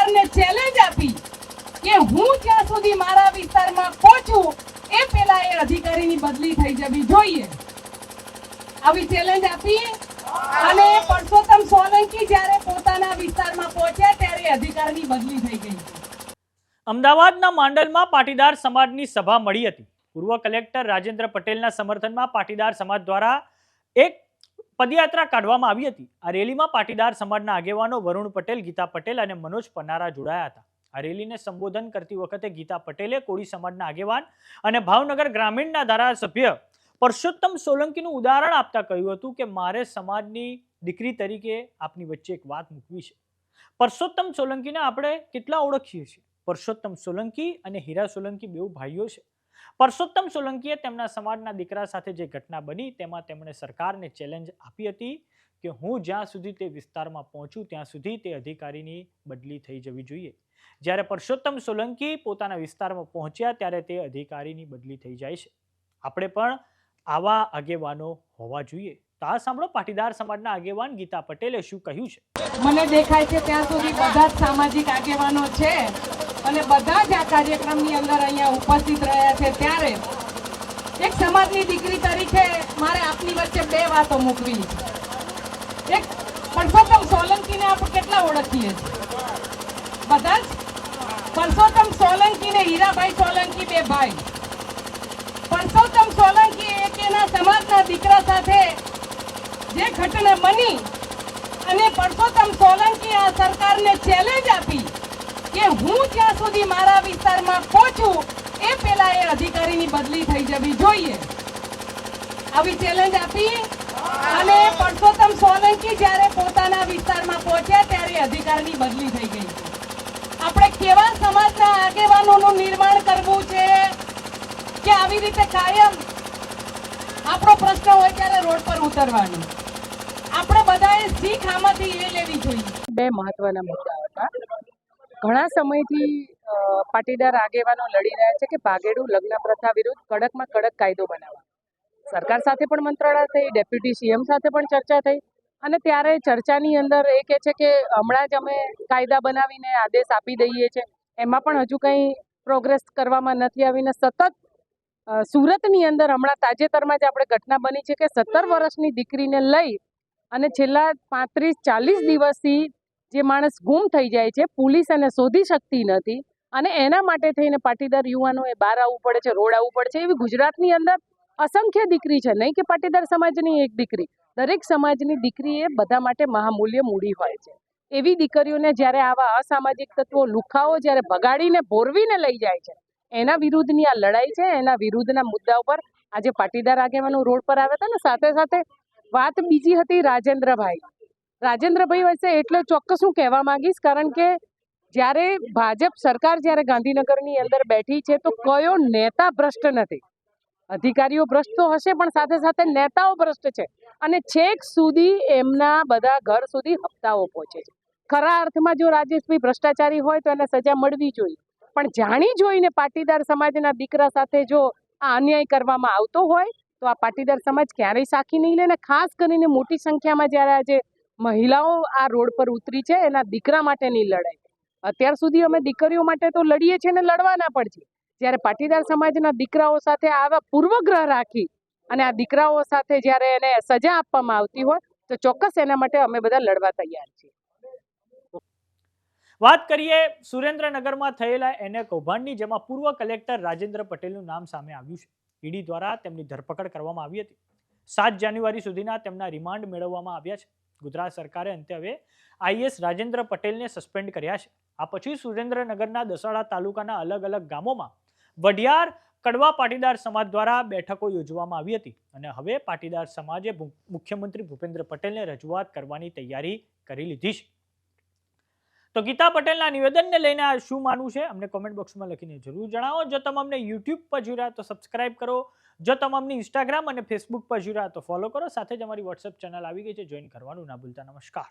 સરકારને ચેલેન્જ આપી કે હું જ્યાં સુધી મારા વિસ્તારમાં પહોંચું, એ પહેલા એ અધિકારીની બદલી થઈ જવી જોઈએ. આવી ચેલેન્જ આપી અને પરસોત્તમ સોલંકી જ્યારે પોતાના વિસ્તારમાં પહોંચ્યા ત્યારે અધિકારની બદલી થઈ ગઈ. અમદાવાદના માંડલમાં પાટીદાર સમાજની સભા મળી હતી. પૂર્વ કલેક્ટર રાજેન્દ્ર પટેલના સમર્થનમાં પાટીદાર સમાજ દ્વારા એક પદયાત્રા કાઢવામાં આવી હતી. આ રેલીમાં પાટીદાર સમાજના આગેવાનો વરુણ પટેલ, ગીતા પટેલ અને મનોજ પનારા જોડાયા હતા. આ રેલીને સંબોધન કરતી વખતે ગીતા પટેલે કોળી સમાજના આગેવાન અને ભાવનગર ગ્રામીણના ધારાસભ્ય પરસોત્તમ સોલંકીનું ઉદાહરણ આપતા કહ્યું હતું કે, મારે સમાજની દીકરી તરીકે આપની વચ્ચે એક વાત મૂકવી છે. પરસોત્તમ સોલંકીને આપણે કેટલા ઓળખીએ છીએ? પરસોત્તમ સોલંકી અને હીરા સોલંકી બેઉ ભાઈઓ છે. પરસોત્તમ સોલંકીએ તેમના સમાજના દીકરા સાથે જે ઘટના બની, તેમાં તેમણે સરકારને ચેલેન્જ આપી હતી કે હું જ્યાં સુધી તે વિસ્તારમાં પહોંચું, ત્યાં સુધી તે અધિકારીની બદલી થઈ જવી જોઈએ. જ્યારે પરસોત્તમ સોલંકી પોતાના વિસ્તારમાં પહોંચ્યા, ત્યારે તે અધિકારીની બદલી થઈ જાય છે. આપણે પણ આવા આગેવાનો હોવા જોઈએ. તો આ સાંભળો પાટીદાર સમાજના આગેવાન ગીતા પટેલે શું કહ્યું છે. મને દેખાય છે ત્યાં સુધી બધા સામાજિક આગેવાનો છે. અને બધા જ આ કાર્યક્રમની અંદર અહીંયા ઉપસ્થિત રહ્યા છે ત્યારે એક સમાજની દીકરી તરીકે મારે આપની વચ્ચે બે વાતો મૂકવી. એક, પરસોત્તમ સોલંકીને આપણે કેટલા ઓળખીએ? છીએ બધા જ? પરસોત્તમ સોલંકી ને હીરાભાઈ સોલંકી બે ભાઈ. પરસોત્તમ સોલંકી એક એના સમાજના દીકરા સાથે જે ઘટના બની અને પરસોત્તમ સોલંકી આ સરકારને ચેલેન્જ આપી. સુધી મારા વિસ્તારમાં પહોંચું એ પહેલા એ અધિકારીની બદલી થઈ જવી જોઈએ. આવી ચેલેન્જ આપી. અને પરસોત્તમ સોલંકી જ્યારે પોતાના વિસ્તારમાં પહોંચ્યા ત્યારે અધિકારની બદલી થઈ ગઈ. આપણે કેવા સમાજના આગેવાનોનું નિર્માણ કરવું છે? કે આવી રીતે કાયમ? આપણો પ્રશ્ન હોય ત્યારે રોડ પર ઉતરવાનું. આપણે બધાએ શીખ આમાંથી એ લેવી જોઈએ. બે મહત્વના મુદ્દા હતા. ઘણા સમયથી પાટીદાર આગેવાનો લડી રહ્યા છે કે ભાગેડુ લગ્ન પ્રથા વિરુદ્ધ કડકમાં કડક કાયદો બનાવવા. સરકાર સાથે પણ મંત્રણા થઈ, ડેપ્યુટી સીએમ સાથે પણ ચર્ચા થઈ અને ત્યારે ચર્ચાની અંદર એ કહે છે કે હમણાં જ અમે કાયદા બનાવીને આદેશ આપી દઈએ છીએ એમાં પણ હજુ કંઈ પ્રોગ્રેસ કરવામાં નથી આવીને સતત સુરતની અંદર હમણાં તાજેતરમાં જ આપણે ઘટના બની છે કે સત્તર વર્ષની દીકરીને લઈ અને છેલ્લા પાંત્રીસ ચાલીસ દિવસથી જે માણસ ગુમ થઈ જાય છે, પોલીસ એને શોધી શકતી નથી. અને એના માટે થઈને પાટીદાર યુવાનોએ બહાર આવવું પડે છે, રોડ આવવું પડે છે, એવી ગુજરાતની અંદર અસંખ્ય દીકરી છે. નહીં કે પાટીદાર સમાજની એક દીકરી. દરેક સમાજની દીકરી એ બધા માટે મહામૂલ્ય મૂડી હોય છે. એવી દીકરીઓને જ્યારે આવા અસામાજિક તત્વો લુખાઓ જ્યારે ભગાડીને, ભોરવીને લઈ જાય છે, એના વિરુદ્ધની આ લડાઈ છે. એના વિરુદ્ધના મુદ્દા ઉપર આજે પાટીદાર આગેવાનો રોડ પર આવ્યા હતા ને, સાથે સાથે વાત બીજી હતી રાજેન્દ્રભાઈ. રાજેન્દ્રભાઈ વચ્ચે એટલે ચોક્કસ હું કહેવા માંગીશ, કારણ કે જ્યારે ભાજપ સરકાર જ્યારે ગાંધીનગરની અંદર બેઠી છે, તો કયો નેતા ભ્રષ્ટ નથી? અધિકારીઓ ભ્રષ્ટ તો હશે, પણ સાથે સાથે નેતાઓ ભ્રષ્ટ છે. અને છેક સુધી એમના બધા ઘર સુધી હપ્તાઓ પહોંચે છે. ખરા અર્થમાં જો રાજેશભાઈ ભ્રષ્ટાચારી હોય, તો એને સજા મળવી જોઈએ. પણ જાણી જોઈને પાટીદાર સમાજના દીકરા સાથે જો આ અન્યાય કરવામાં આવતો હોય, તો આ પાટીદાર સમાજ ક્યારેય સાખી નહીં લે. ને ખાસ કરીને મોટી સંખ્યામાં જ્યારે આજે મહિલાઓ આ રોડ પર ઉતરી છે, એના દીકરા માટેની લડાઈ. અત્યાર સુધી અમે દીકરીઓ માટે તો લડીએ છીએ ને લડવાના પણ છીએ. જ્યારે પાટીદાર સમાજના દીકરાઓ સાથે આવા પૂર્વગ્રહ રાખી અને આ દીકરાઓ સાથે જ્યારે એને સજા આપવામાં આવતી હોય, તો ચોક્કસ એના માટે અમે બધા લડવા તૈયાર છીએ. વાત કરીએ સુરેન્દ્રનગરમાં થયેલા એને કૌભાંડની, જેમાં પૂર્વ કલેક્ટર રાજેન્દ્ર પટેલનું નામ સામે આવ્યું છે. ઈડી દ્વારા તેમની ધરપકડ કરવામાં આવી હતી. સાત જાન્યુઆરી સુધીના તેમના રિમાન્ડ મેળવવામાં આવ્યા છે. ગુજરાત સરકારે અંતે હવે આઈએસ રાજેન્દ્ર પટેલને સસ્પેન્ડ કર્યા છે. આ પછી સુરેન્દ્રનગરના દસાડા તાલુકાના અલગ અલગ ગામોમાં વઢિયાર કડવા પાટીદાર સમાજ દ્વારા બેઠકો યોજવામાં આવી હતી અને હવે પાટીદાર સમાજે મુખ્યમંત્રી ભૂપેન્દ્ર પટેલને રજૂઆત કરવાની તૈયારી કરી લીધી છે. તો ગીતા પટેલના નિવેદનને લઈને આ શું માનવું છે? અમને કોમેન્ટ બોક્સમાં લખીને જરૂર જણાવો. જો તમે અમને યુટ્યુબ પર જોઈ તો સબસ્ક્રાઇબ કરો. જો તમે અમને ઇન્સ્ટાગ્રામ અને ફેસબુક પર જોઈ તો ફોલો કરો. સાથે જ અમારી વોટ્સએપ ચેનલ આવી ગઈ છે. જોઈન કરવાનું ના ભૂલતા. નમસ્કાર.